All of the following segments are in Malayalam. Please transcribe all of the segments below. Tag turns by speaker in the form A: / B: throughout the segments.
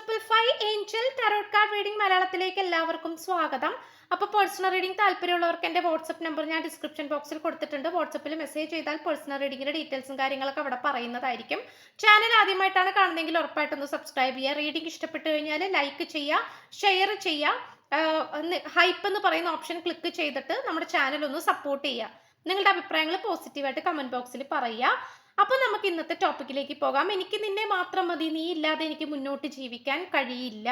A: Triple five angel tarot card reading മലയാളത്തിലേക്ക് എല്ലാവർക്കും സ്വാഗതം. അപ്പോൾ പേഴ്സണൽ റീഡിംഗ് താല്പര്യമുള്ളവർക്ക് എന്റെ വാട്സപ്പ് നമ്പർ ഞാൻ ഡിസ്ക്രിപ്ഷൻ ബോക്സിൽ കൊടുത്തിട്ടുണ്ട്. വാട്സപ്പിൽ മെസ്സേജ് ചെയ്താൽ പേഴ്സണൽ റീഡിങ്ങിന്റെ ഡീറ്റെയിൽസും കാര്യങ്ങളൊക്കെ അവിടെ പറയുന്നതായിരിക്കും. ചാനൽ ആദ്യമായിട്ടാണ് കാണുന്നതെങ്കിൽ ഉറപ്പായിട്ടൊന്ന് സബ്സ്ക്രൈബ് ചെയ്യുക. റീഡിംഗ് ഇഷ്ടപ്പെട്ടു കഴിഞ്ഞാൽ ലൈക്ക് ചെയ്യുക ഷെയർ ചെയ്യുക. ഹൈപ്പ് എന്ന് പറയുന്ന ഓപ്ഷൻ ക്ലിക്ക് ചെയ്തിട്ട് നമ്മുടെ ചാനൽ ഒന്ന് സപ്പോർട്ട് ചെയ്യുക. നിങ്ങളുടെ അഭിപ്രായങ്ങൾ പോസിറ്റീവായിട്ട് കമന്റ് ബോക്സിൽ പറയുക. അപ്പോൾ നമുക്ക് ഇന്നത്തെ ടോപ്പിക്കിലേക്ക് പോകാം. എനിക്ക് നിന്നെ മാത്രം മതി. നീ ഇല്ലാതെ എനിക്ക് മുന്നോട്ട് ജീവിക്കാൻ കഴിയില്ല.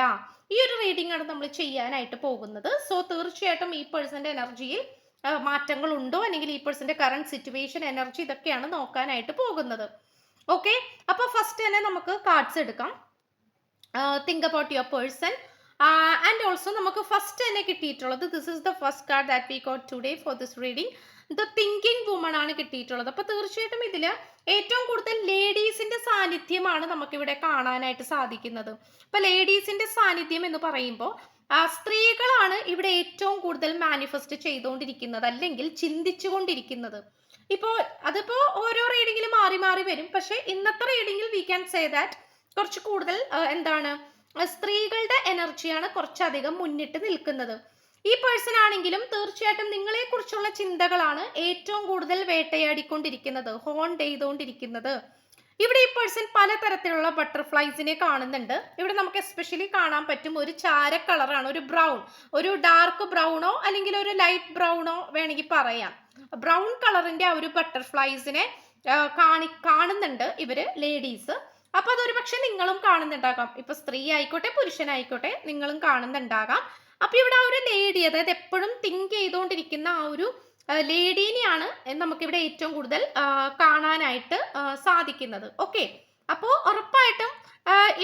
A: ഈ ഒരു റീഡിംഗ് ആണ് നമ്മൾ ചെയ്യാനായിട്ട് പോകുന്നത്. സോ തീർച്ചയായിട്ടും ഈ പേഴ്സന്റെ എനർജിയിൽ മാറ്റങ്ങൾ ഉണ്ടോ? അല്ലെങ്കിൽ ഈ പേഴ്സന്റെ കറണ്ട് സിറ്റുവേഷൻ എനർജി ഇതൊക്കെയാണ് നോക്കാനായിട്ട് പോകുന്നത്. ഓക്കെ അപ്പോൾ ഫസ്റ്റ് തന്നെ നമുക്ക് കാർഡ്സ് എടുക്കാം. Think about your person and also നമുക്ക് ഫസ്റ്റ് തന്നെ കിട്ടിയിട്ടുള്ളത് this is the first card that we got today for this reading the thinking woman ആണ് കിട്ടിയിട്ടുള്ളത്. അപ്പോൾ തീർച്ചയായിട്ടും ഇതിൽ ഏറ്റവും കൂടുതൽ ലേഡീസിന്റെ സാന്നിധ്യമാണ് നമുക്കിവിടെ കാണാനായിട്ട് സാധിക്കുന്നത്. അപ്പോൾ ലേഡീസിന്റെ സാന്നിധ്യം എന്ന് പറയുമ്പോൾ സ്ത്രീകളാണ് ഇവിടെ ഏറ്റവും കൂടുതൽ മാനിഫെസ്റ്റ് ചെയ്തുകൊണ്ടിരിക്കുന്നത് അല്ലെങ്കിൽ ചിന്തിച്ചുകൊണ്ടിരിക്കുന്നത്. ഇപ്പോ അതിപ്പോ ഓരോ റീഡിങ്ങിലും മാറി മാറി വരും. പക്ഷേ ഇന്നത്തെ റീഡിങ്ങിൽ വി ക്യാൻ സേ ദാറ്റ് കുറച്ച് കൂടുതൽ എന്താണ് സ്ത്രീകളുടെ എനർജിയാണ് കുറച്ചധികം മുന്നിട്ട് നിൽക്കുന്നത്. ഈ പേഴ്സൺ ആണെങ്കിലും തീർച്ചയായിട്ടും നിങ്ങളെ കുറിച്ചുള്ള ചിന്തകളാണ് ഏറ്റവും കൂടുതൽ വേട്ടയാടിക്കൊണ്ടിരിക്കുന്നത് ഹോൺ ചെയ്തുകൊണ്ടിരിക്കുന്നത്. ഇവിടെ ഈ പേഴ്സൺ പലതരത്തിലുള്ള ബട്ടർഫ്ലൈസിനെ കാണുന്നുണ്ട്. ഇവിടെ നമുക്ക് എസ്പെഷ്യലി കാണാൻ പറ്റും ഒരു ചാര കളറാണ് ഒരു ബ്രൗൺ ഒരു ഡാർക്ക് ബ്രൗണോ അല്ലെങ്കിൽ ഒരു ലൈറ്റ് ബ്രൗണോ വേണമെങ്കിൽ പറയാം. ബ്രൗൺ കളറിന്റെ ആ ഒരു ബട്ടർഫ്ലൈസിനെ കാണി കാണുന്നുണ്ട് ഇവർ ലേഡീസ് അപ്പൊ അതൊരു പക്ഷെ നിങ്ങളും കാണുന്നുണ്ടാകാം. ഇപ്പൊ സ്ത്രീ ആയിക്കോട്ടെ പുരുഷനായിക്കോട്ടെ നിങ്ങളും കാണുന്നുണ്ടാകാം. അപ്പൊ ഇവിടെ ആ ഒരു ലേഡി അതായത് എപ്പോഴും തിങ്ക് ചെയ്തുകൊണ്ടിരിക്കുന്ന ആ ഒരു ലേഡീനെയാണ് നമുക്കിവിടെ ഏറ്റവും കൂടുതൽ കാണാനായിട്ട് സാധിക്കുന്നത്. ഓക്കെ അപ്പോൾ ഉറപ്പായിട്ടും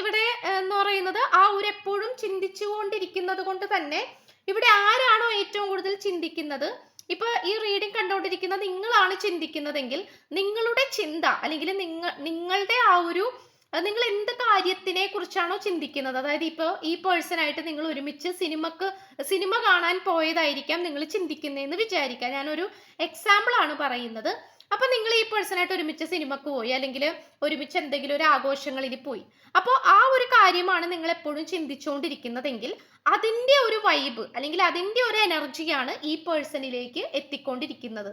A: ഇവിടെ എന്ന് പറയുന്നത് ആ ഒരു എപ്പോഴും ചിന്തിച്ചുകൊണ്ടിരിക്കുന്നത് കൊണ്ട് തന്നെ ഇവിടെ ആരാണോ ഏറ്റവും കൂടുതൽ ചിന്തിക്കുന്നത്? ഇപ്പൊ ഈ റീഡിംഗ് കണ്ടുകൊണ്ടിരിക്കുന്ന നിങ്ങളാണ് ചിന്തിക്കുന്നതെങ്കിൽ നിങ്ങളുടെ ചിന്ത അല്ലെങ്കിൽ നിങ്ങൾ നിങ്ങളുടെ ആ ഒരു നിങ്ങൾ എന്ത് കാര്യത്തിനെ കുറിച്ചാണോ ചിന്തിക്കുന്നത്? അതായത് ഇപ്പോൾ ഈ പേഴ്സൺ ആയിട്ട് നിങ്ങൾ ഒരുമിച്ച് സിനിമക്ക് സിനിമ കാണാൻ പോയതായിരിക്കാം നിങ്ങൾ ചിന്തിക്കുന്നതെന്ന് വിചാരിക്കാം ഞാനൊരു എക്സാമ്പിൾ ആണ് പറയുന്നത്. അപ്പൊ നിങ്ങൾ ഈ പേഴ്സണായിട്ട് ഒരുമിച്ച് സിനിമക്ക് പോയി അല്ലെങ്കിൽ ഒരുമിച്ച് എന്തെങ്കിലും ഒരു ആഘോഷങ്ങളിൽ പോയി. അപ്പോൾ ആ ഒരു കാര്യമാണ് നിങ്ങൾ എപ്പോഴും ചിന്തിച്ചുകൊണ്ടിരിക്കുന്നതെങ്കിൽ അതിന്റെ ഒരു വൈബ് അല്ലെങ്കിൽ അതിന്റെ ഒരു എനർജിയാണ് ഈ പേഴ്സണിലേക്ക് എത്തിക്കൊണ്ടിരിക്കുന്നത്.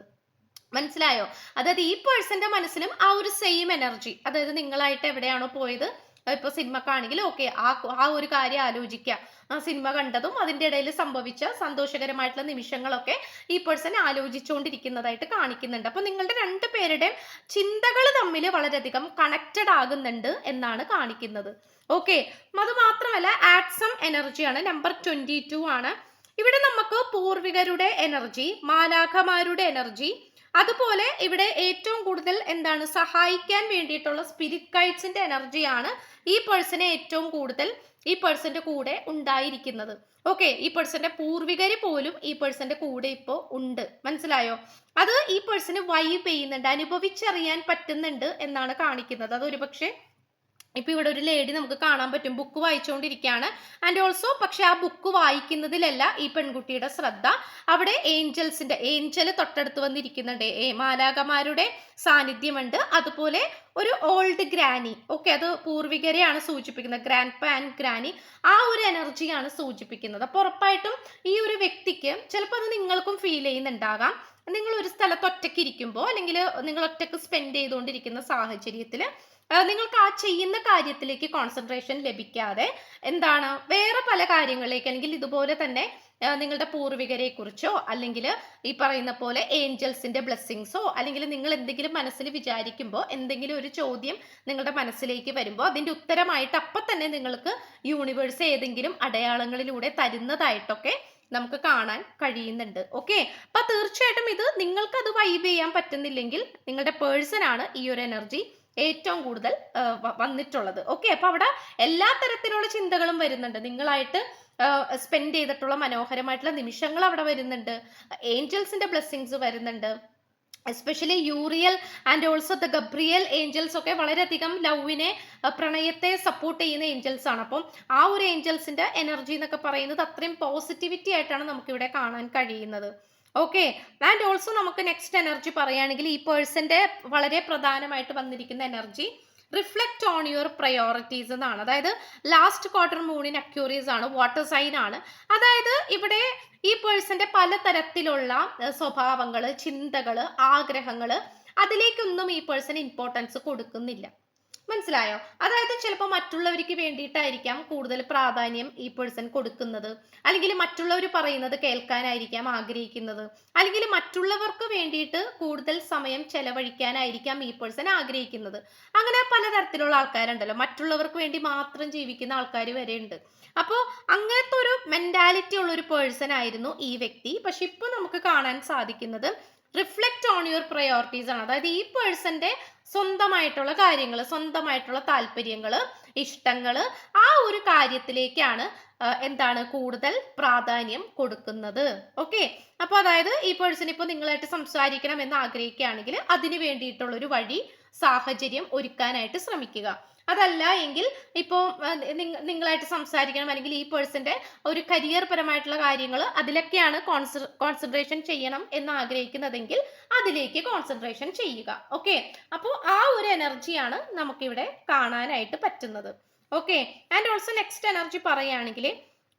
A: മനസ്സിലായോ? അതായത് ഈ പേഴ്സന്റെ മനസ്സിലും ആ ഒരു സെയിം എനർജി അതായത് നിങ്ങളായിട്ട് എവിടെയാണോ പോയത്? ഇപ്പൊ സിനിമക്കാണെങ്കിൽ ഓക്കെ ആ ആ ഒരു കാര്യം ആലോചിക്കുക. ആ സിനിമ കണ്ടതും അതിന്റെ ഇടയിൽ സംഭവിച്ച സന്തോഷകരമായിട്ടുള്ള നിമിഷങ്ങളൊക്കെ ഈ പേഴ്സൺ ആലോചിച്ചുകൊണ്ടിരിക്കുന്നതായിട്ട് കാണിക്കുന്നുണ്ട്. അപ്പൊ നിങ്ങളുടെ രണ്ട് പേരുടെയും ചിന്തകൾ തമ്മിൽ വളരെയധികം കണക്റ്റഡ് ആകുന്നുണ്ട് എന്നാണ് കാണിക്കുന്നത്. ഓക്കെ അത് മാത്രമല്ല ആക്സം എനർജിയാണ് നമ്പർ ട്വന്റി ടു ആണ്. ഇവിടെ നമുക്ക് പൂർവികരുടെ എനർജി മാലാഖമാരുടെ എനർജി അതുപോലെ ഇവിടെ ഏറ്റവും കൂടുതൽ എന്താണ് സഹായിക്കാൻ വേണ്ടിയിട്ടുള്ള സ്പിരിറ്റ് ഗൈഡ്സിന്റെ എനർജിയാണ് ഈ പേഴ്സണെ ഏറ്റവും കൂടുതൽ ഈ പേഴ്സന്റെ കൂടെ ഉണ്ടായിരിക്കുന്നത്. ഓക്കെ ഈ പേഴ്സന്റെ പൂർവികര് പോലും ഈ പേഴ്സന്റെ കൂടെ ഇപ്പോൾ ഉണ്ട്. മനസ്സിലായോ? അത് ഈ പേഴ്സണ് വൈബ് ചെയ്യുന്നുണ്ട് അനുഭവിച്ചറിയാൻ പറ്റുന്നുണ്ട് എന്നാണ് കാണിക്കുന്നത്. അത് ഒരുപക്ഷെ ഇപ്പൊ ഇവിടെ ഒരു ലേഡി നമുക്ക് കാണാൻ പറ്റും. ബുക്ക് വായിച്ചുകൊണ്ടിരിക്കുകയാണ് ആൻഡ് ഓൾസോ പക്ഷെ ആ ബുക്ക് വായിക്കുന്നതിലല്ല ഈ പെൺകുട്ടിയുടെ ശ്രദ്ധ. അവിടെ ഏഞ്ചൽസിന്റെ ഏഞ്ചൽ തൊട്ടടുത്ത് വന്നിരിക്കുന്നുണ്ട്. മാലാകമാരുടെ സാന്നിധ്യമുണ്ട്. അതുപോലെ ഒരു ഓൾഡ് ഗ്രാനി ഓക്കെ അത് പൂർവികരെയാണ് സൂചിപ്പിക്കുന്നത്. ഗ്രാൻഡ് പാൻ ആൻഡ് ഗ്രാനി ആ ഒരു എനർജിയാണ് സൂചിപ്പിക്കുന്നത്. അപ്പോൾ ഉറപ്പായിട്ടും ഈ ഒരു വ്യക്തിക്ക് ചിലപ്പോൾ അത് നിങ്ങൾക്കും ഫീൽ ചെയ്യുന്നുണ്ടാകാം. നിങ്ങൾ ഒരു സ്ഥലത്ത് ഒറ്റയ്ക്ക് ഇരിക്കുമ്പോൾ അല്ലെങ്കിൽ നിങ്ങൾ ഒറ്റയ്ക്ക് സ്പെൻഡ് ചെയ്തുകൊണ്ടിരിക്കുന്ന സാഹചര്യത്തിൽ നിങ്ങൾക്ക് ആ ചെയ്യുന്ന കാര്യത്തിലേക്ക് കോൺസെൻട്രേഷൻ ലഭിക്കാതെ എന്താണ് വേറെ പല കാര്യങ്ങളിലേക്ക് അല്ലെങ്കിൽ ഇതുപോലെ തന്നെ നിങ്ങളുടെ പൂർവികരെ കുറിച്ചോ അല്ലെങ്കിൽ ഈ പറയുന്ന പോലെ ഏഞ്ചൽസിന്റെ ബ്ലെസ്സിങ്സോ അല്ലെങ്കിൽ നിങ്ങൾ എന്തെങ്കിലും മനസ്സിൽ വിചാരിക്കുമ്പോൾ എന്തെങ്കിലും ഒരു ചോദ്യം നിങ്ങളുടെ മനസ്സിലേക്ക് വരുമ്പോൾ അതിന്റെ ഉത്തരമായിട്ട് അപ്പൊ തന്നെ നിങ്ങൾക്ക് യൂണിവേഴ്സ് ഏതെങ്കിലും അടയാളങ്ങളിലൂടെ തരുന്നതായിട്ടൊക്കെ നമുക്ക് കാണാൻ കഴിയുന്നുണ്ട്. ഓക്കെ അപ്പൊ തീർച്ചയായിട്ടും ഇത് നിങ്ങൾക്ക് അത് വൈബ് ചെയ്യാൻ പറ്റുന്നില്ലെങ്കിൽ നിങ്ങളുടെ പേഴ്സൺ ആണ് ഈ ഒരു എനർജി ഏറ്റവും കൂടുതൽ വന്നിട്ടുള്ളത്. ഓക്കെ അപ്പൊ അവിടെ എല്ലാ തരത്തിലുള്ള ചിന്തകളും വരുന്നുണ്ട്. നിങ്ങളായിട്ട് സ്പെൻഡ് ചെയ്തിട്ടുള്ള മനോഹരമായിട്ടുള്ള നിമിഷങ്ങൾ അവിടെ വരുന്നുണ്ട്. ഏഞ്ചൽസിന്റെ ബ്ലെസ്സിങ്സ് വരുന്നുണ്ട്. Especially Uriel and also the Gabriel angels ഒക്കെ വളരെയധികം ലവിനെ പ്രണയത്തെ സപ്പോർട്ട് ചെയ്യുന്ന ഏഞ്ചൽസ് ആണ്. അപ്പം ആ ഒരു ഏഞ്ചൽസിന്റെ എനർജി എന്നൊക്കെ പറയുന്നത് അത്രയും പോസിറ്റിവിറ്റി ആയിട്ടാണ് നമുക്കിവിടെ കാണാൻ കഴിയുന്നത്. ഓക്കെ ആൻഡ് ഓൾസോ നമുക്ക് നെക്സ്റ്റ് എനർജി പറയുകയാണെങ്കിൽ ഈ പേഴ്സന്റെ വളരെ പ്രധാനമായിട്ട് വന്നിരിക്കുന്ന energy reflect on your priorities എന്നാണ്. അതായത് ലാസ്റ്റ് ക്വാർട്ടർ മൂണിൻ അക്യൂറീസ് ആണ് വാട്ടർ സൈൻ ആണ്. അതായത് ഇവിടെ ഈ പേഴ്സന്റെ പലതരത്തിലുള്ള സ്വഭാവങ്ങൾ ചിന്തകൾ ആഗ്രഹങ്ങൾ അതിലേക്കൊന്നും ഈ പേഴ്സൺ ഇമ്പോർട്ടൻസ് കൊടുക്കുന്നില്ല. മനസ്സിലായോ? അതായത് ചിലപ്പോൾ മറ്റുള്ളവർക്ക് വേണ്ടിയിട്ടായിരിക്കാം കൂടുതൽ പ്രാധാന്യം ഈ പേഴ്സൺ കൊടുക്കുന്നത്. അല്ലെങ്കിൽ മറ്റുള്ളവർ പറയുന്നത് കേൾക്കാനായിരിക്കാം ആഗ്രഹിക്കുന്നത്. അല്ലെങ്കിൽ മറ്റുള്ളവർക്ക് വേണ്ടിയിട്ട് കൂടുതൽ സമയം ചെലവഴിക്കാനായിരിക്കാം ഈ പേഴ്സൺ ആഗ്രഹിക്കുന്നത്. അങ്ങനെ പലതരത്തിലുള്ള ആൾക്കാരുണ്ടല്ലോ. മറ്റുള്ളവർക്ക് വേണ്ടി മാത്രം ജീവിക്കുന്ന ആൾക്കാർ വരെ ഉണ്ട്. അപ്പോൾ അങ്ങനത്തെ ഒരു മെന്റാലിറ്റി ഉള്ള ഒരു പേഴ്സൺ ആയിരുന്നു ഈ വ്യക്തി. പക്ഷെ ഇപ്പോൾ നമുക്ക് കാണാൻ സാധിക്കുന്നത് റിഫ്ലക്റ്റ് ഓൺ യുവർ പ്രയോറിറ്റീസ് ആണ്. അതായത് ഈ പേഴ്സന്റെ സ്വന്തമായിട്ടുള്ള കാര്യങ്ങൾ സ്വന്തമായിട്ടുള്ള താല്പര്യങ്ങൾ ഇഷ്ടങ്ങൾ ആ ഒരു കാര്യത്തിലേക്കാണ് എന്താണ് കൂടുതൽ പ്രാധാന്യം കൊടുക്കുന്നത്. ഓക്കെ അപ്പോൾ അതായത് ഈ പേഴ്സൺ ഇപ്പോൾ നിങ്ങളായിട്ട് സംസാരിക്കണം എന്ന് ആഗ്രഹിക്കുകയാണെങ്കിൽ അതിന് വേണ്ടിയിട്ടുള്ള ഒരു വഴി സാഹചര്യം ഒരുക്കാനായിട്ട് ശ്രമിക്കുക. അതല്ല എങ്കിൽ ഇപ്പോൾ നിങ്ങളായിട്ട് സംസാരിക്കണം അല്ലെങ്കിൽ ഈ പേഴ്സന്റെ ഒരു കരിയർ പരമായിട്ടുള്ള കാര്യങ്ങൾ അതിലൊക്കെയാണ് കോൺസെൻട്രേഷൻ ചെയ്യണം എന്ന് ആഗ്രഹിക്കുന്നതെങ്കിൽ അതിലേക്ക് കോൺസെൻട്രേഷൻ ചെയ്യുക. ഓക്കെ? അപ്പോൾ ആ ഒരു എനർജിയാണ് നമുക്കിവിടെ കാണാനായിട്ട് പറ്റുന്നത്. Okay? And also next energy പറയുകയാണെങ്കിൽ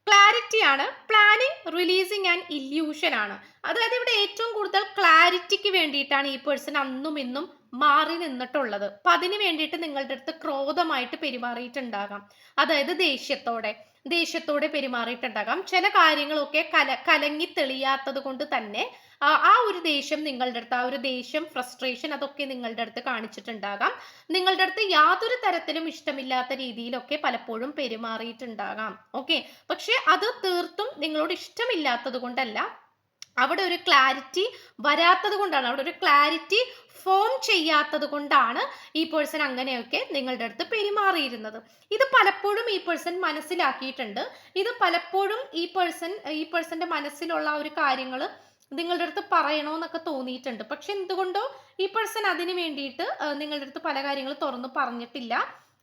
A: ക്ലാരിറ്റി ആണ്. പ്ലാനിങ് റിലീസിങ് ആൻഡ് ഇല്യൂഷൻ ആണ്. അതായത് ഇവിടെ ഏറ്റവും കൂടുതൽ ക്ലാരിറ്റിക്ക് വേണ്ടിയിട്ടാണ് ഈ പേഴ്സൺ അന്നും ഇന്നും മാറി നിന്നിട്ടുള്ളത്. അപ്പൊ അതിന് വേണ്ടിയിട്ട് നിങ്ങളുടെ അടുത്ത് ക്രോധമായിട്ട് പെരുമാറിയിട്ടുണ്ടാകാം. അതായത് ദേഷ്യത്തോടെ ദേഷ്യത്തോടെ പെരുമാറിയിട്ടുണ്ടാകാം. ചില കാര്യങ്ങളൊക്കെ കല കലങ്ങി തെളിയാത്തത് കൊണ്ട് തന്നെ ആ ഒരു ദേഷ്യം നിങ്ങളുടെ അടുത്ത് ആ ഒരു ദേഷ്യം ഫ്രസ്ട്രേഷൻ അതൊക്കെ നിങ്ങളുടെ അടുത്ത് കാണിച്ചിട്ടുണ്ടാകാം. നിങ്ങളുടെ അടുത്ത് യാതൊരു തരത്തിലും ഇഷ്ടമില്ലാത്ത രീതിയിലൊക്കെ പലപ്പോഴും പെരുമാറിയിട്ടുണ്ടാകാം. ഓക്കെ? പക്ഷെ അത് തീർത്തും നിങ്ങളോട് ഇഷ്ടമില്ലാത്തത് കൊണ്ടല്ല. അവിടെ ഒരു ക്ലാരിറ്റി വരാത്തത് കൊണ്ടാണ്. അവിടെ ഒരു ക്ലാരിറ്റി ഫോം ചെയ്യാത്തത് കൊണ്ടാണ് ഈ പേഴ്സൺ അങ്ങനെയൊക്കെ നിങ്ങളുടെ അടുത്ത് പെരുമാറിയിരുന്നത്. ഇത് പലപ്പോഴും ഈ പേഴ്സൺ മനസ്സിലാക്കിയിട്ടുണ്ട്. ഇത് പലപ്പോഴും ഈ പേഴ്സൺ ഈ പേഴ്സന്റെ മനസ്സിലുള്ള ഒരു കാര്യങ്ങൾ നിങ്ങളുടെ അടുത്ത് പറയണമെന്നൊക്കെ തോന്നിയിട്ടുണ്ട്. പക്ഷെ എന്തുകൊണ്ടോ ഈ പേഴ്സൺ അതിന് വേണ്ടിയിട്ട് നിങ്ങളുടെ അടുത്ത് പല കാര്യങ്ങളും തുറന്നു പറഞ്ഞിട്ടില്ല.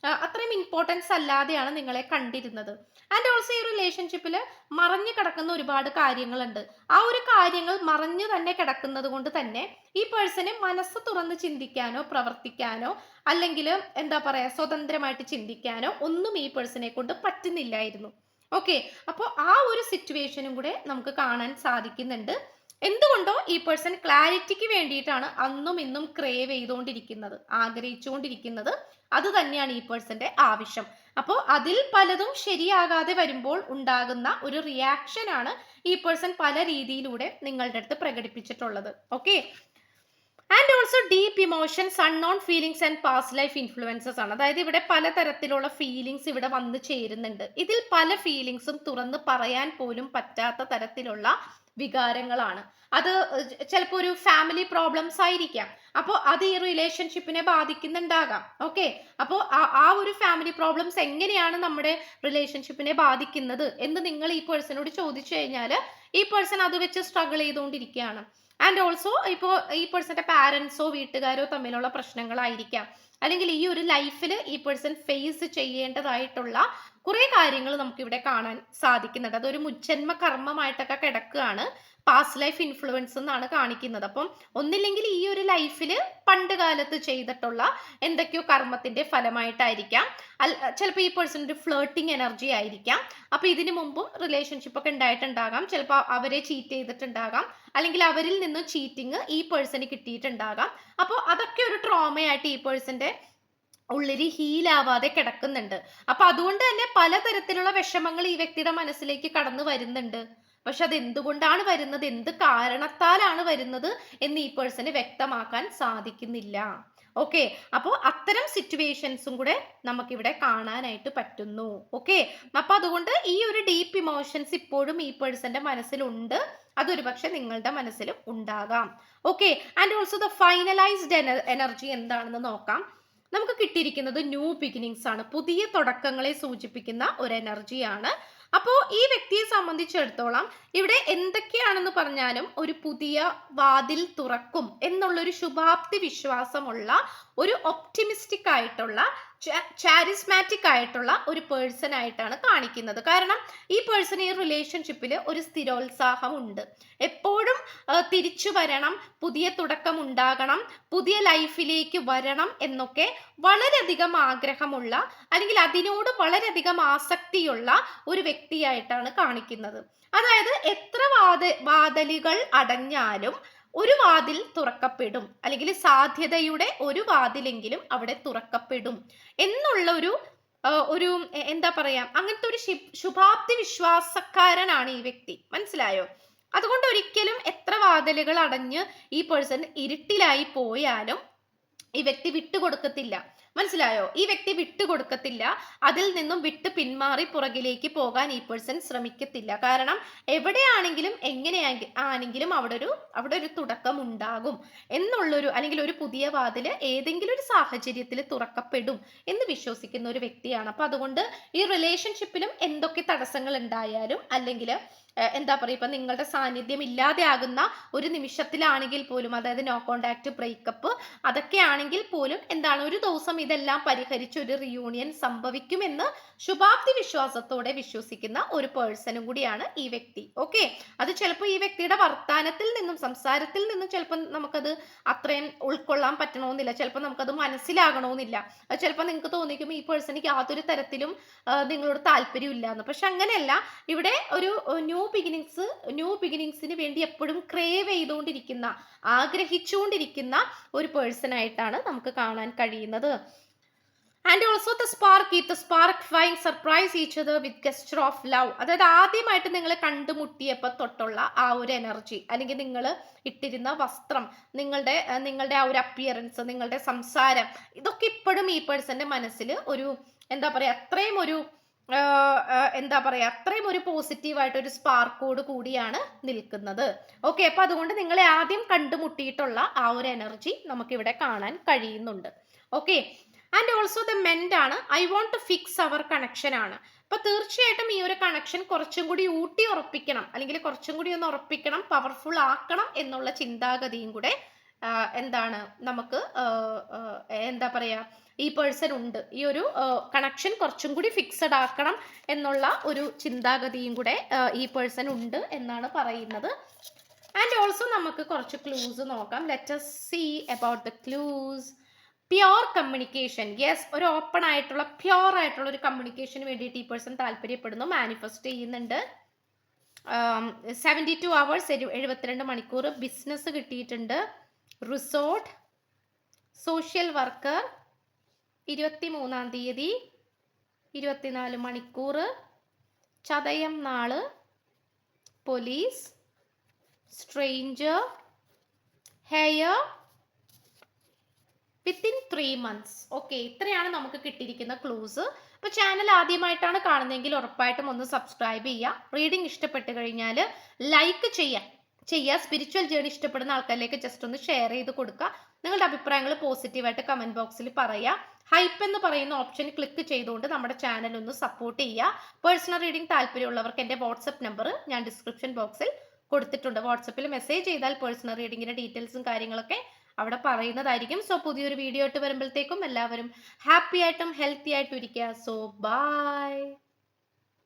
A: അത്രയും ഇമ്പോർട്ടൻസ് അല്ലാതെയാണ് നിങ്ങളെ കണ്ടിരുന്നത്. ആൻഡ് ഓൾസോ ഈ റിലേഷൻഷിപ്പിൽ മറഞ്ഞു കിടക്കുന്ന ഒരുപാട് കാര്യങ്ങളുണ്ട്. ആ ഒരു കാര്യങ്ങൾ മറഞ്ഞു തന്നെ കിടക്കുന്നത് കൊണ്ട് തന്നെ ഈ പേഴ്സണ് മനസ്സ് തുറന്ന് ചിന്തിക്കാനോ പ്രവർത്തിക്കാനോ അല്ലെങ്കിൽ എന്താ പറയാ സ്വതന്ത്രമായിട്ട് ചിന്തിക്കാനോ ഒന്നും ഈ പേഴ്സണെ കൊണ്ട് പറ്റുന്നില്ലായിരുന്നു. ഓക്കെ അപ്പോൾ ആ ഒരു സിറ്റുവേഷനും കൂടെ നമുക്ക് കാണാൻ സാധിക്കുന്നുണ്ട്. എന്തുകൊണ്ടോ ഈ പേഴ്സൺ ക്ലാരിറ്റിക്ക് വേണ്ടിയിട്ടാണ് അന്നും ഇന്നും ക്രേവ് ചെയ്തുകൊണ്ടിരിക്കുന്നത് ആഗ്രഹിച്ചുകൊണ്ടിരിക്കുന്നത്. അത് തന്നെയാണ് ഈ പേഴ്സന്റെ ആവശ്യം. അപ്പോൾ അതിൽ പലതും ശരിയാകാതെ വരുമ്പോൾ ഉണ്ടാകുന്ന ഒരു റിയാക്ഷൻ ആണ് ഈ പേഴ്സൺ പല രീതിയിലൂടെ നിങ്ങളുടെ അടുത്ത് പ്രകടിപ്പിച്ചിട്ടുള്ളത്. Okay and also deep emotions unknown feelings and past life influences ആണ്. അതായത് ഇവിടെ പലതരത്തിലുള്ള ഫീലിങ്സ് ഇവിടെ വന്നു ചേരുന്നുണ്ട്. ഇതിൽ പല ഫീലിങ്സും തുറന്ന് പറയാൻ പോലും പറ്റാത്ത തരത്തിലുള്ള വികാരങ്ങളാണ്. അത് ചിലപ്പോൾ ഒരു ഫാമിലി പ്രോബ്ലംസ് ആയിരിക്കാം. അപ്പോൾ അത് ഈ റിലേഷൻഷിപ്പിനെ ബാധിക്കുന്നുണ്ടാകാം. ഓക്കെ അപ്പോൾ ആ ഒരു ഫാമിലി പ്രോബ്ലംസ് എങ്ങനെയാണ് നമ്മുടെ റിലേഷൻഷിപ്പിനെ ബാധിക്കുന്നത് എന്ന് നിങ്ങൾ ഈ പേഴ്സണോട് ചോദിച്ചു കഴിഞ്ഞാൽ ഈ പേഴ്സൺ അത് വെച്ച് സ്ട്രഗിൾ ചെയ്തുകൊണ്ടിരിക്കുകയാണ്. ആൻഡ് ഓൾസോ ഇപ്പോൾ ഈ പേഴ്സന്റെ പാരൻസോ വീട്ടുകാരോ തമ്മിലുള്ള പ്രശ്നങ്ങളായിരിക്കാം. അല്ലെങ്കിൽ ഈ ഒരു ലൈഫിൽ ഈ പേഴ്സൺ ഫേസ് ചെയ്യേണ്ടതായിട്ടുള്ള കുറെ കാര്യങ്ങൾ നമുക്ക് ഇവിടെ കാണാൻ സാധിക്കുന്നുണ്ട്. അതൊരു മുജ്ജന്മ കർമ്മമായിട്ടൊക്കെ കിടക്കുകയാണ്. പാസ്റ്റ് ലൈഫ് ഇൻഫ്ലുവൻസ് എന്നാണ് കാണിക്കുന്നത്. അപ്പം ഒന്നില്ലെങ്കിൽ ഈ ഒരു ലൈഫിൽ പണ്ട് കാലത്ത് ചെയ്തിട്ടുള്ള എന്തൊക്കെയോ കർമ്മത്തിന്റെ ഫലമായിട്ടായിരിക്കാം. അല്ല ചിലപ്പോൾ ഈ പേഴ്സൺ ഒരു ഫ്ലേട്ടിംഗ് എനർജി ആയിരിക്കാം. അപ്പൊ ഇതിനു മുമ്പും റിലേഷൻഷിപ്പ് ഒക്കെ ഉണ്ടായിട്ടുണ്ടാകാം. ചിലപ്പോൾ അവരെ ചീറ്റ് ചെയ്തിട്ടുണ്ടാകാം. അല്ലെങ്കിൽ അവരിൽ നിന്നും ചീറ്റിങ് ഈ പേഴ്സണ് കിട്ടിയിട്ടുണ്ടാകാം. അപ്പോൾ അതൊക്കെ ഒരു ട്രോമയായിട്ട് ഈ പേഴ്സന്റെ ഉള്ളിൽ ഹീലാവാതെ കിടക്കുന്നുണ്ട്. അപ്പൊ അതുകൊണ്ട് തന്നെ പലതരത്തിലുള്ള വിഷമങ്ങൾ ഈ വ്യക്തിയുടെ മനസ്സിലേക്ക് കടന്നു വരുന്നുണ്ട്. പക്ഷെ അത് എന്തുകൊണ്ടാണ് വരുന്നത്? എന്ത് കാരണത്താലാണ് വരുന്നത്? എന്ന് ഈ പേഴ്സണ് വ്യക്തമാക്കാൻ സാധിക്കുന്നില്ല. ഓക്കെ അപ്പോൾ അത്തരം സിറ്റുവേഷൻസും കൂടെ നമുക്കിവിടെ കാണാനായിട്ട് പറ്റുന്നു. ഓക്കെ അപ്പൊ അതുകൊണ്ട് ഈ ഒരു ഡീപ്പ് ഇമോഷൻസ് ഇപ്പോഴും ഈ പേഴ്സന്റെ മനസ്സിലുണ്ട്. അതൊരു പക്ഷെ നിങ്ങളുടെ മനസ്സിലും ഉണ്ടാകാം. Okay and also the finalised energy എന്താണെന്ന് നോക്കാം. നമുക്ക് കിട്ടിയിരിക്കുന്നത് ന്യൂ ബിഗിനിങ്സ് ആണ്. പുതിയ തുടക്കങ്ങളെ സൂചിപ്പിക്കുന്ന ഒരു എനർജിയാണ് അപ്പോൾ ഈ വ്യക്തിയെ സംബന്ധിച്ചിടത്തോളം ഇവിടെ എന്തൊക്കെയാണെന്ന് പറഞ്ഞാലും ഒരു പുതിയ വാതിൽ തുറക്കും എന്നുള്ളൊരു ശുഭാപ്തി വിശ്വാസമുള്ള ഒരു ഒപ്റ്റിമിസ്റ്റിക് ആയിട്ടുള്ള ചാരിസ്മാറ്റിക് ആയിട്ടുള്ള ഒരു പേഴ്സൺ ആയിട്ടാണ് കാണിക്കുന്നത്. കാരണം ഈ പേഴ്സൺ ഈ റിലേഷൻഷിപ്പിൽ ഒരു സ്ഥിരോത്സാഹം ഉണ്ട് എപ്പോഴും തിരിച്ചു വരണം പുതിയ തുടക്കം ഉണ്ടാകണം പുതിയ ലൈഫിലേക്ക് വരണം എന്നൊക്കെ വളരെയധികം ആഗ്രഹമുള്ള അല്ലെങ്കിൽ അതിനോട് വളരെയധികം ആസക്തിയുള്ള ഒരു വ്യക്തിയായിട്ടാണ് കാണിക്കുന്നത്. അതായത് എത്ര വാത വാതലുകൾ അടഞ്ഞാലും ഒരു വാതിൽ തുറക്കപ്പെടും. അല്ലെങ്കിൽ സാധ്യതയുടെ ഒരു വാതിലെങ്കിലും അവിടെ തുറക്കപ്പെടും. എന്നുള്ള ഒരു ഒരു എന്താ പറയാ അങ്ങനത്തെ ഒരു ശുഭാപ്തി വിശ്വാസക്കാരനാണ് ഈ വ്യക്തി. മനസ്സിലായോ? അതുകൊണ്ട് ഒരിക്കലും എത്ര വാതിലുകൾ അടഞ്ഞ് ഈ പേഴ്സൺ ഇരുട്ടിലായി പോയാലും ഈ വ്യക്തി വിട്ടുകൊടുക്കത്തില്ല. മനസ്സിലായോ? ഈ വ്യക്തി വിട്ടുകൊടുക്കത്തില്ല അതിൽ നിന്നും വിട്ട് പിന്മാറി പുറകിലേക്ക് പോകാൻ ഈ പേഴ്സൺ ശ്രമിക്കത്തില്ല. കാരണം എവിടെയാണെങ്കിലും എങ്ങനെയാണെങ്കിൽ ആണെങ്കിലും അവിടെ ഒരു അവിടെ ഒരു തുടക്കം ഉണ്ടാകും എന്നുള്ളൊരു അല്ലെങ്കിൽ ഒരു പുതിയ വാതിൽ ഏതെങ്കിലും ഒരു സാഹചര്യത്തിൽ തുറക്കപ്പെടും എന്ന് വിശ്വസിക്കുന്ന ഒരു വ്യക്തിയാണ്. അപ്പൊ അതുകൊണ്ട് ഈ റിലേഷൻഷിപ്പിലും എന്തൊക്കെ തടസ്സങ്ങൾ ഉണ്ടായാലും അല്ലെങ്കിൽ എന്താ പറയുക ഇപ്പം നിങ്ങളുടെ സാന്നിധ്യം ഇല്ലാതെ ആകുന്ന ഒരു നിമിഷത്തിലാണെങ്കിൽ പോലും അതായത് നോ കോണ്ടാക്ട് ബ്രേക്കപ്പ് അതൊക്കെ ആണെങ്കിൽ പോലും എന്താണ് ഒരു ദിവസം ഇതെല്ലാം പരിഹരിച്ച് ഒരു റിയൂണിയൻ സംഭവിക്കുമെന്ന് ശുഭാപ്തി വിശ്വാസത്തോടെ വിശ്വസിക്കുന്ന ഒരു പേഴ്സണും കൂടിയാണ് ഈ വ്യക്തി. ഓക്കെ അത് ചിലപ്പോൾ ഈ വ്യക്തിയുടെ വർത്താനത്തിൽ നിന്നും സംസാരത്തിൽ നിന്നും ചിലപ്പോൾ നമുക്കത് അത്രയും ഉൾക്കൊള്ളാൻ പറ്റണമെന്നില്ല. ചിലപ്പോൾ നമുക്കത് മനസ്സിലാകണമെന്നില്ല. അത് ചിലപ്പോൾ നിങ്ങൾക്ക് തോന്നിക്കും ഈ പേഴ്സണിക്ക് യാതൊരു തരത്തിലും നിങ്ങളോട് താല്പര്യമില്ല എന്ന്. പക്ഷെ അങ്ങനെയല്ല ഇവിടെ ഒരു ന്യൂ ബിഗിനിങ്സ് ന്യൂ ബിഗിനിങ്സിന് വേണ്ടി എപ്പോഴും ക്രേവ് ചെയ്തുകൊണ്ടിരിക്കുന്ന ആഗ്രഹിച്ചുകൊണ്ടിരിക്കുന്ന ഒരു പേഴ്സൺ ആയിട്ടാണ് നമുക്ക് കാണാൻ കഴിയുന്നത്. ആൻഡ് ഓൾസോ ദ സ്പാർക്ക് ഈ ദ സ്പാർക്ക് ഫൈൻ സർപ്രൈസ് ഈച്ചത് വിത്ത് ഗസ്റ്റർ ഓഫ് ലവ് അതായത് ആദ്യമായിട്ട് നിങ്ങൾ കണ്ടുമുട്ടിയപ്പോൾ തൊട്ടുള്ള ആ ഒരു എനർജി അല്ലെങ്കിൽ നിങ്ങൾ ഇട്ടിരുന്ന വസ്ത്രം നിങ്ങളുടെ നിങ്ങളുടെ ആ ഒരു അപ്പിയറൻസ് നിങ്ങളുടെ സംസാരം ഇതൊക്കെ ഇപ്പോഴും ഈ പേഴ്സന്റെ മനസ്സിൽ ഒരു എന്താ പറയുക അത്രയും ഒരു എന്താ പറയുക അത്രയും ഒരു പോസിറ്റീവായിട്ട് ഒരു സ്പാർക്കോട് കൂടിയാണ് നിൽക്കുന്നത്. ഓക്കെ അപ്പൊ അതുകൊണ്ട് നിങ്ങളെ ആദ്യം കണ്ടുമുട്ടിയിട്ടുള്ള ആ ഒരു എനർജി നമുക്കിവിടെ കാണാൻ കഴിയുന്നുണ്ട്. Okay and also the mend ആണ് I want to fix our connection ആണ്. അപ്പൊ തീർച്ചയായിട്ടും ഈ ഒരു കണക്ഷൻ കുറച്ചും കൂടി ഊട്ടി ഉറപ്പിക്കണം അല്ലെങ്കിൽ കുറച്ചും കൂടി ഒന്ന് ഉറപ്പിക്കണം പവർഫുൾ ആക്കണം എന്നുള്ള ചിന്താഗതിയും കൂടെ എന്താണ് നമുക്ക് എന്താ പറയാ ഈ പേഴ്സൺ ഉണ്ട്. ഈ ഒരു കണക്ഷൻ കുറച്ചും കൂടി ഫിക്സഡ് ആക്കണം എന്നുള്ള ഒരു ചിന്താഗതിയും കൂടെ ഈ പേഴ്സൺ ഉണ്ട് എന്നാണ് പറയുന്നത്. ആൻഡ് ഓൾസോ നമുക്ക് കുറച്ച് ക്ലൂസ് നോക്കാം. Let's see about the clues pure communication yes ഒരു ഓപ്പൺ ആയിട്ടുള്ള പ്യോർ ആയിട്ടുള്ള ഒരു കമ്മ്യൂണിക്കേഷന് വേണ്ടിയിട്ട് ഈ പേഴ്സൺ താല്പര്യപ്പെടുന്നു. മാനിഫെസ്റ്റ് ചെയ്യുന്നുണ്ട്. സെവന്റി ടു അവേഴ്സ് എഴുപത്തിരണ്ട് മണിക്കൂർ ബിസിനസ് കിട്ടിയിട്ടുണ്ട്. റിസോർട്ട് സോഷ്യൽ വർക്കർ ഇരുപത്തി മൂന്നാം തീയതി ഇരുപത്തിനാല് മണിക്കൂർ ചതയം നാൾ police stranger hair within three months. Okay ഇത്രയാണ് നമുക്ക് കിട്ടിയിരിക്കുന്ന ക്ലൂസ്. അപ്പോൾ ചാനൽ ആദ്യമായിട്ടാണ് കാണുന്നതെങ്കിൽ ഉറപ്പായിട്ടും ഒന്ന് സബ്സ്ക്രൈബ് ചെയ്യുക. റീഡിംഗ് ഇഷ്ടപ്പെട്ട് കഴിഞ്ഞാൽ ലൈക്ക് ചെയ്യുക ചെയ്യുക സ്പിരിച്വൽ ജേണി ഇഷ്ടപ്പെടുന്ന ആൾക്കാരിലേക്ക് ജസ്റ്റ് ഒന്ന് ഷെയർ ചെയ്ത് കൊടുക്കുക. നിങ്ങളുടെ അഭിപ്രായങ്ങൾ പോസിറ്റീവായിട്ട് കമന്റ് ബോക്സിൽ പറയുക. ഹൈപ്പ് എന്ന് പറയുന്ന ഓപ്ഷൻ ക്ലിക്ക് ചെയ്തുകൊണ്ട് നമ്മുടെ ചാനൽ ഒന്ന് സപ്പോർട്ട് ചെയ്യുക. പേഴ്സണൽ റീഡിംഗ് താല്പര്യമുള്ളവർക്ക് എന്റെ വാട്സപ്പ് നമ്പർ ഞാൻ ഡിസ്ക്രിപ്ഷൻ ബോക്സിൽ കൊടുത്തിട്ടുണ്ട്. വാട്സപ്പിൽ മെസ്സേജ് ചെയ്താൽ പേഴ്സണൽ റീഡിങ്ങിന്റെ ഡീറ്റെയിൽസും കാര്യങ്ങളൊക്കെ അവിടെ പറയുന്നതായിരിക്കും. സോ പുതിയൊരു വീഡിയോ ആയിട്ട് വരുമ്പോഴത്തേക്കും എല്ലാവരും ഹാപ്പി ആയിട്ടും ഹെൽത്തി ആയിട്ടും ഇരിക്കുക. So by